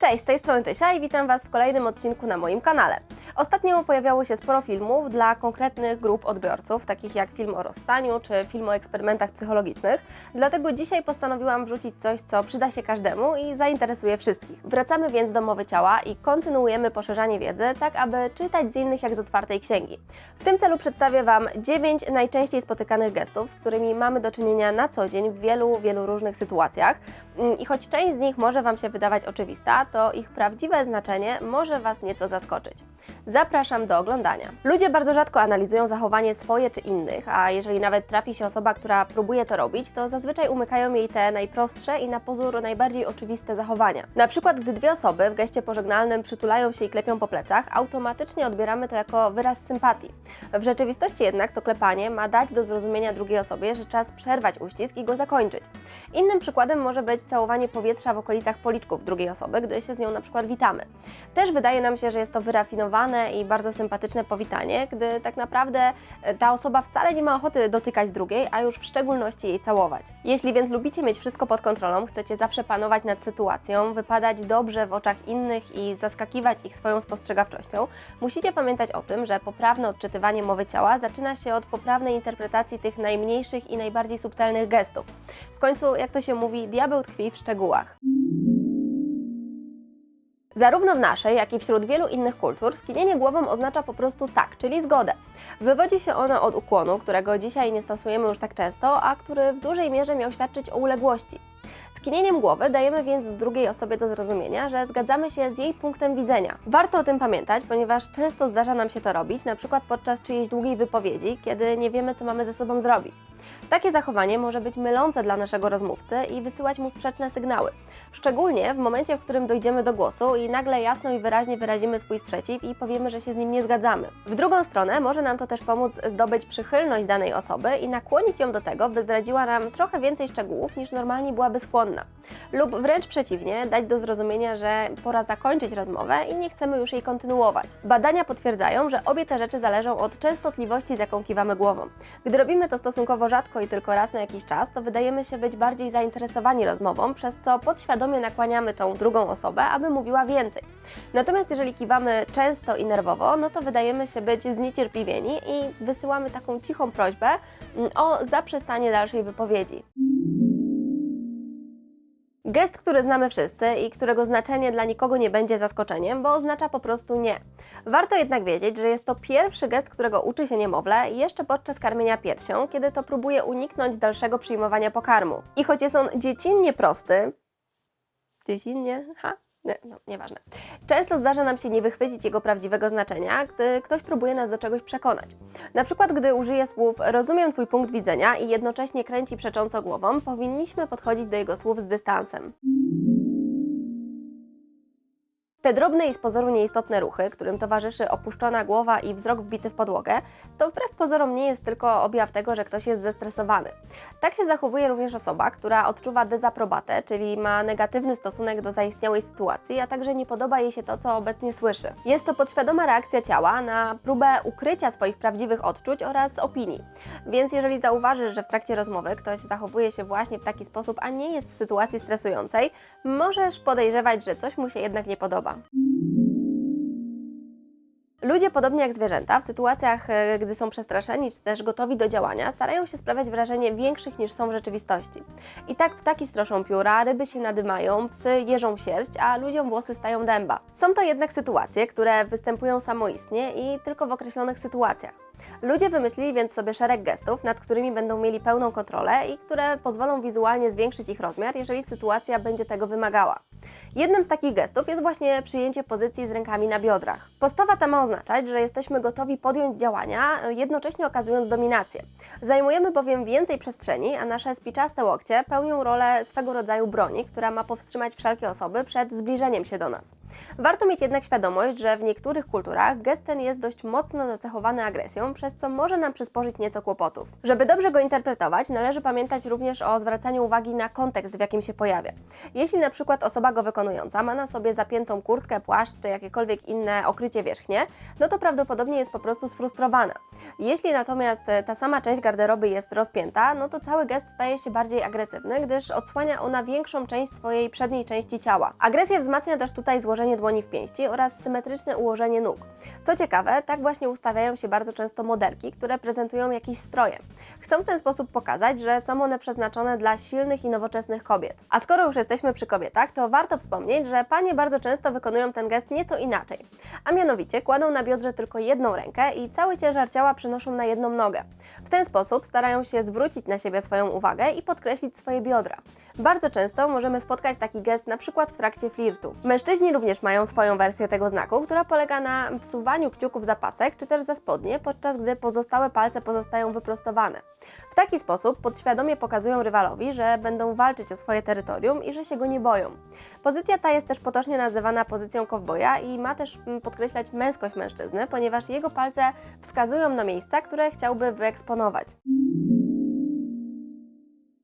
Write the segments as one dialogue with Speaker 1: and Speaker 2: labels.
Speaker 1: Cześć, z tej strony Tysia i witam Was w kolejnym odcinku na moim kanale. Ostatnio pojawiało się sporo filmów dla konkretnych grup odbiorców, takich jak film o rozstaniu czy film o eksperymentach psychologicznych, dlatego dzisiaj postanowiłam wrzucić coś, co przyda się każdemu i zainteresuje wszystkich. Wracamy więc do mowy ciała i kontynuujemy poszerzanie wiedzy, tak aby czytać z innych jak z otwartej księgi. W tym celu przedstawię Wam 9 najczęściej spotykanych gestów, z którymi mamy do czynienia na co dzień w wielu, wielu różnych sytuacjach. Mm, I choć część z nich może Wam się wydawać oczywista, to ich prawdziwe znaczenie może Was nieco zaskoczyć. Zapraszam do oglądania. Ludzie bardzo rzadko analizują zachowanie swoje czy innych, a jeżeli nawet trafi się osoba, która próbuje to robić, to zazwyczaj umykają jej te najprostsze i na pozór najbardziej oczywiste zachowania. Na przykład, gdy dwie osoby w geście pożegnalnym przytulają się i klepią po plecach, automatycznie odbieramy to jako wyraz sympatii. W rzeczywistości jednak to klepanie ma dać do zrozumienia drugiej osobie, że czas przerwać uścisk i go zakończyć. Innym przykładem może być całowanie powietrza w okolicach policzków drugiej osoby, gdy się z nią na przykład witamy. Też wydaje nam się, że jest to wyrafinowane i bardzo sympatyczne powitanie, gdy tak naprawdę e, ta osoba wcale nie ma ochoty dotykać drugiej, a już w szczególności jej całować. Jeśli więc lubicie mieć wszystko pod kontrolą, chcecie zawsze panować nad sytuacją, wypadać dobrze w oczach innych i zaskakiwać ich swoją spostrzegawczością, musicie pamiętać o tym, że poprawne odczytywanie mowy ciała zaczyna się od poprawnej interpretacji tych najmniejszych i najbardziej subtelnych gestów. W końcu, jak to się mówi, diabeł tkwi w szczegółach. Zarówno w naszej, jak i wśród wielu innych kultur skinienie głową oznacza po prostu tak, czyli zgodę. Wywodzi się ono od ukłonu, którego dzisiaj nie stosujemy już tak często, a który w dużej mierze miał świadczyć o uległości. Skinieniem głowy dajemy więc drugiej osobie do zrozumienia, że zgadzamy się z jej punktem widzenia. Warto o tym pamiętać, ponieważ często zdarza nam się to robić, na przykład podczas czyjejś długiej wypowiedzi, kiedy nie wiemy, co mamy ze sobą zrobić. Takie zachowanie może być mylące dla naszego rozmówcy i wysyłać mu sprzeczne sygnały. Szczególnie w momencie, w którym dojdziemy do głosu i nagle jasno i wyraźnie wyrazimy swój sprzeciw i powiemy, że się z nim nie zgadzamy. W drugą stronę może nam to też pomóc zdobyć przychylność danej osoby i nakłonić ją do tego, by zdradziła nam trochę więcej szczegółów niż normalnie byłaby skłonna. Lub wręcz przeciwnie, dać do zrozumienia, że pora zakończyć rozmowę i nie chcemy już jej kontynuować. Badania potwierdzają, że obie te rzeczy zależą od częstotliwości, z jaką kiwamy głową. Gdy robimy to stosunkowo rzadko i tylko raz na jakiś czas, to wydajemy się być bardziej zainteresowani rozmową, przez co podświadomie nakłaniamy tą drugą osobę, aby mówiła więcej. Natomiast jeżeli kiwamy często i nerwowo, no to wydajemy się być zniecierpliwieni i wysyłamy taką cichą prośbę mm, o zaprzestanie dalszej wypowiedzi. Gest, który znamy wszyscy i którego znaczenie dla nikogo nie będzie zaskoczeniem, bo oznacza po prostu nie. Warto jednak wiedzieć, że jest to pierwszy gest, którego uczy się niemowlę jeszcze podczas karmienia piersią, kiedy to próbuje uniknąć dalszego przyjmowania pokarmu. I choć jest on dziecinnie prosty, dziecinnie, ha? Nie, no, nieważne. Często zdarza nam się nie wychwycić jego prawdziwego znaczenia, gdy ktoś próbuje nas do czegoś przekonać. Na przykład, gdy użyje słów rozumiem Twój punkt widzenia i jednocześnie kręci przecząco głową, powinniśmy podchodzić do jego słów z dystansem. Te drobne i z pozoru nieistotne ruchy, którym towarzyszy opuszczona głowa i wzrok wbity w podłogę, to wbrew pozorom nie jest tylko objaw tego, że ktoś jest zestresowany. Tak się zachowuje również osoba, która odczuwa dezaprobatę, czyli ma negatywny stosunek do zaistniałej sytuacji, a także nie podoba jej się to, co obecnie słyszy. Jest to podświadoma reakcja ciała na próbę ukrycia swoich prawdziwych odczuć oraz opinii. Więc jeżeli zauważysz, że w trakcie rozmowy ktoś zachowuje się właśnie w taki sposób, a nie jest w sytuacji stresującej, możesz podejrzewać, że coś mu się jednak nie podoba. Ludzie, podobnie jak zwierzęta, w sytuacjach, e, gdy są przestraszeni czy też gotowi do działania, starają się sprawiać wrażenie większych niż są w rzeczywistości. I tak ptaki stroszą pióra, ryby się nadymają, psy jeżą sierść, a ludziom włosy stają dęba. Są to jednak sytuacje, które występują samoistnie i tylko w określonych sytuacjach. Ludzie wymyślili więc sobie szereg gestów, nad którymi będą mieli pełną kontrolę i które pozwolą wizualnie zwiększyć ich rozmiar, jeżeli sytuacja będzie tego wymagała. Jednym z takich gestów jest właśnie przyjęcie pozycji z rękami na biodrach. Postawa ta ma oznaczać, że jesteśmy gotowi podjąć działania, jednocześnie okazując dominację. Zajmujemy bowiem więcej przestrzeni, a nasze spiczaste łokcie pełnią rolę swego rodzaju broni, która ma powstrzymać wszelkie osoby przed zbliżeniem się do nas. Warto mieć jednak świadomość, że w niektórych kulturach gest ten jest dość mocno nacechowany agresją, przez co może nam przysporzyć nieco kłopotów. Żeby dobrze go interpretować, należy pamiętać również o zwracaniu uwagi na kontekst, w jakim się pojawia. Jeśli na przykład osoba go wykonująca ma na sobie zapiętą kurtkę, płaszcz czy jakiekolwiek inne okrycie wierzchnie, no to prawdopodobnie jest po prostu sfrustrowana. Jeśli natomiast e, ta sama część garderoby jest rozpięta, no to cały gest staje się bardziej agresywny, gdyż odsłania ona większą część swojej przedniej części ciała. Agresję wzmacnia też tutaj złożenie dłoni w pięści oraz symetryczne ułożenie nóg. Co ciekawe, tak właśnie ustawiają się bardzo często modelki, które prezentują jakieś stroje. Chcą w ten sposób pokazać, że są one przeznaczone dla silnych i nowoczesnych kobiet. A skoro już jesteśmy przy kobietach, to warto wspomnieć, że panie bardzo często wykonują ten gest nieco inaczej. A mianowicie kładą na biodrze tylko jedną rękę i cały ciężar ciała przenoszą na jedną nogę. W ten sposób starają się zwrócić na siebie swoją uwagę i podkreślić swoje biodra. Bardzo często możemy spotkać taki gest na przykład w trakcie flirtu. Mężczyźni również mają swoją wersję tego znaku, która polega na wsuwaniu kciuków za pasek czy też za spodnie, podczas gdy pozostałe palce pozostają wyprostowane. W taki sposób podświadomie pokazują rywalowi, że będą walczyć o swoje terytorium i że się go nie boją. Pozycja ta jest też potocznie nazywana pozycją kowboja i ma też mm, podkreślać męskość mężczyzny, ponieważ jego palce wskazują na miejsca, które chciałby wyeksponować.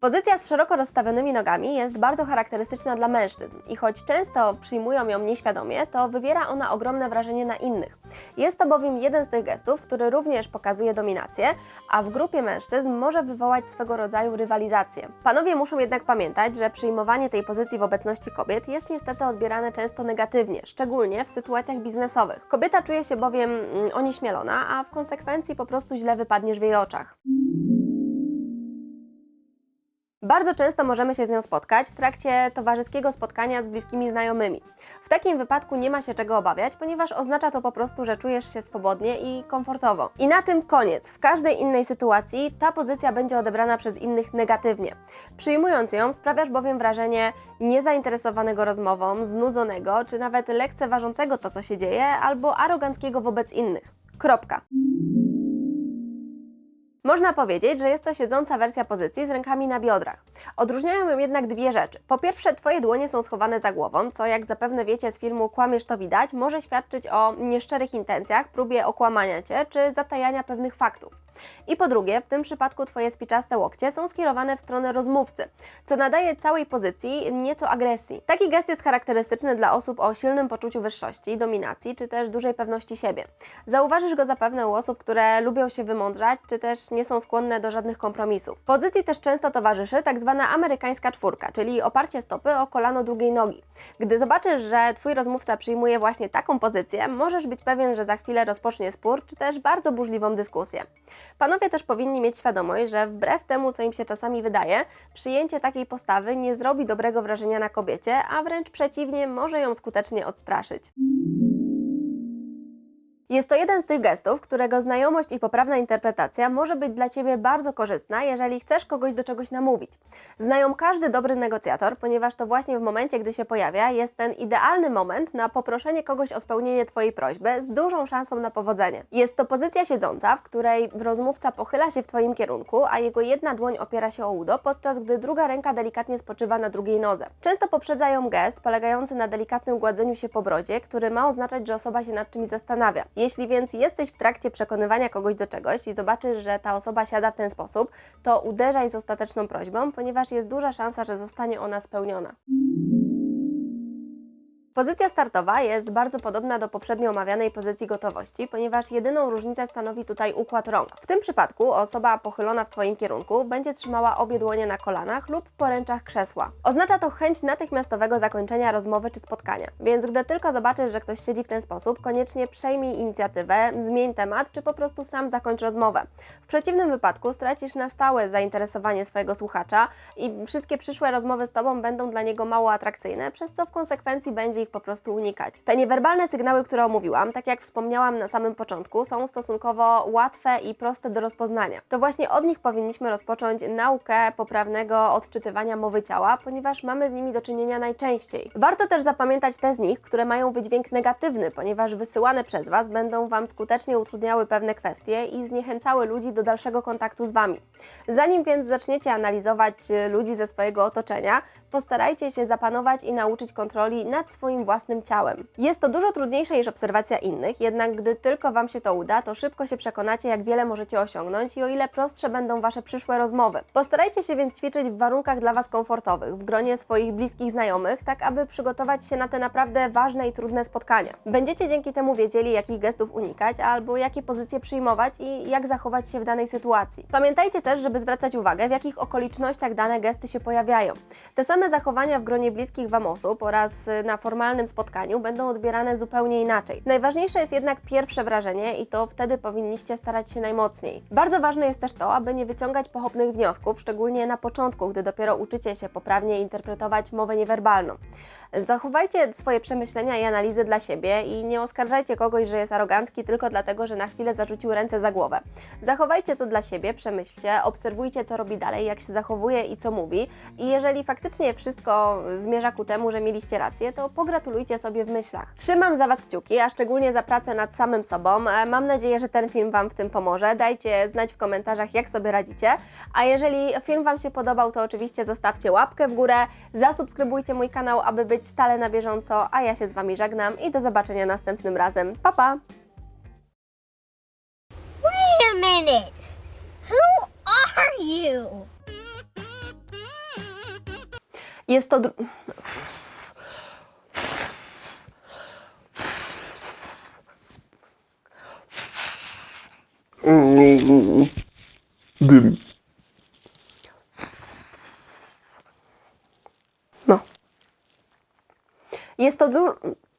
Speaker 1: Pozycja z szeroko rozstawionymi nogami jest bardzo charakterystyczna dla mężczyzn i choć często przyjmują ją nieświadomie, to wywiera ona ogromne wrażenie na innych. Jest to bowiem jeden z tych gestów, który również pokazuje dominację, a w grupie mężczyzn może wywołać swego rodzaju rywalizację. Panowie muszą jednak pamiętać, że przyjmowanie tej pozycji w obecności kobiet jest niestety odbierane często negatywnie, szczególnie w sytuacjach biznesowych. Kobieta czuje się bowiem mm, onieśmielona, a w konsekwencji po prostu źle wypadniesz w jej oczach. Bardzo często możemy się z nią spotkać w trakcie towarzyskiego spotkania z bliskimi znajomymi. W takim wypadku nie ma się czego obawiać, ponieważ oznacza to po prostu, że czujesz się swobodnie i komfortowo. I na tym koniec. W każdej innej sytuacji ta pozycja będzie odebrana przez innych negatywnie. Przyjmując ją, sprawiasz bowiem wrażenie niezainteresowanego rozmową, znudzonego, czy nawet lekceważącego to, co się dzieje, albo aroganckiego wobec innych. Kropka. Można powiedzieć, że jest to siedząca wersja pozycji z rękami na biodrach. Odróżniają ją jednak dwie rzeczy. Po pierwsze, Twoje dłonie są schowane za głową, co jak zapewne wiecie z filmu Kłamiesz to widać, może świadczyć o nieszczerych intencjach, próbie okłamania Cię czy zatajania pewnych faktów. I po drugie, w tym przypadku Twoje spiczaste łokcie są skierowane w stronę rozmówcy, co nadaje całej pozycji nieco agresji. Taki gest jest charakterystyczny dla osób o silnym poczuciu wyższości, dominacji czy też dużej pewności siebie. Zauważysz go zapewne u osób, które lubią się wymądrzać, czy też nie są skłonne do żadnych kompromisów. Pozycji też często towarzyszy tak zwana amerykańska czwórka, czyli oparcie stopy o kolano drugiej nogi. Gdy zobaczysz, że Twój rozmówca przyjmuje właśnie taką pozycję, możesz być pewien, że za chwilę rozpocznie spór, czy też bardzo burzliwą dyskusję. Panowie też powinni mieć świadomość, że wbrew temu, co im się czasami wydaje, przyjęcie takiej postawy nie zrobi dobrego wrażenia na kobiecie, a wręcz przeciwnie, może ją skutecznie odstraszyć. Jest to jeden z tych gestów, którego znajomość i poprawna interpretacja może być dla Ciebie bardzo korzystna, jeżeli chcesz kogoś do czegoś namówić. Znają każdy dobry negocjator, ponieważ to właśnie w momencie, gdy się pojawia, jest ten idealny moment na poproszenie kogoś o spełnienie Twojej prośby z dużą szansą na powodzenie. Jest to pozycja siedząca, w której rozmówca pochyla się w Twoim kierunku, a jego jedna dłoń opiera się o udo, podczas gdy druga ręka delikatnie spoczywa na drugiej nodze. Często poprzedzają gest polegający na delikatnym gładzeniu się po brodzie, który ma oznaczać, że osoba się nad czymś zastanawia. Jeśli więc jesteś w trakcie przekonywania kogoś do czegoś i zobaczysz, że ta osoba siada w ten sposób, to uderzaj z ostateczną prośbą, ponieważ jest duża szansa, że zostanie ona spełniona. Pozycja startowa jest bardzo podobna do poprzednio omawianej pozycji gotowości, ponieważ jedyną różnicę stanowi tutaj układ rąk. W tym przypadku osoba pochylona w Twoim kierunku będzie trzymała obie dłonie na kolanach lub poręczach krzesła. Oznacza to chęć natychmiastowego zakończenia rozmowy czy spotkania, więc gdy tylko zobaczysz, że ktoś siedzi w ten sposób, koniecznie przejmij inicjatywę, zmień temat, czy po prostu sam zakończ rozmowę. W przeciwnym wypadku stracisz na stałe zainteresowanie swojego słuchacza i wszystkie przyszłe rozmowy z Tobą będą dla niego mało atrakcyjne, przez co w konsekwencji będzie ich po prostu unikać. Te niewerbalne sygnały, które omówiłam, tak jak wspomniałam na samym początku, są stosunkowo łatwe i proste do rozpoznania. To właśnie od nich powinniśmy rozpocząć naukę poprawnego odczytywania mowy ciała, ponieważ mamy z nimi do czynienia najczęściej. Warto też zapamiętać te z nich, które mają wydźwięk negatywny, ponieważ wysyłane przez Was będą Wam skutecznie utrudniały pewne kwestie i zniechęcały ludzi do dalszego kontaktu z Wami. Zanim więc zaczniecie analizować ludzi ze swojego otoczenia, postarajcie się zapanować i nauczyć kontroli nad swoim własnym ciałem. Jest to dużo trudniejsze niż obserwacja innych, jednak gdy tylko Wam się to uda, to szybko się przekonacie, jak wiele możecie osiągnąć i o ile prostsze będą Wasze przyszłe rozmowy. Postarajcie się więc ćwiczyć w warunkach dla Was komfortowych, w gronie swoich bliskich znajomych, tak aby przygotować się na te naprawdę ważne i trudne spotkania. Będziecie dzięki temu wiedzieli, jakich gestów unikać, albo jakie pozycje przyjmować i jak zachować się w danej sytuacji. Pamiętajcie też, żeby zwracać uwagę, w jakich okolicznościach dane gesty się pojawiają. Te same zachowania w gronie bliskich Wam osób oraz y, na formalnym spotkaniu będą odbierane zupełnie inaczej. Najważniejsze jest jednak pierwsze wrażenie i to wtedy powinniście starać się najmocniej. Bardzo ważne jest też to, aby nie wyciągać pochopnych wniosków, szczególnie na początku, gdy dopiero uczycie się poprawnie interpretować mowę niewerbalną. Zachowajcie swoje przemyślenia i analizy dla siebie i nie oskarżajcie kogoś, że jest arogancki tylko dlatego, że na chwilę zarzucił ręce za głowę. Zachowajcie to dla siebie, przemyślcie, obserwujcie, co robi dalej, jak się zachowuje i co mówi. I jeżeli faktycznie wszystko zmierza ku temu, że mieliście rację, to pogratulujcie sobie w myślach. Trzymam za Was kciuki, a szczególnie za pracę nad samym sobą. E, Mam nadzieję, że ten film Wam w tym pomoże. Dajcie znać w komentarzach, jak sobie radzicie. A jeżeli film Wam się podobał, to oczywiście zostawcie łapkę w górę, zasubskrybujcie mój kanał, aby być stale na bieżąco, a ja się z Wami żegnam i do zobaczenia następnym razem. Pa, pa!
Speaker 2: Wait a minute. Who are you?
Speaker 1: Jest to... No. Jest to du...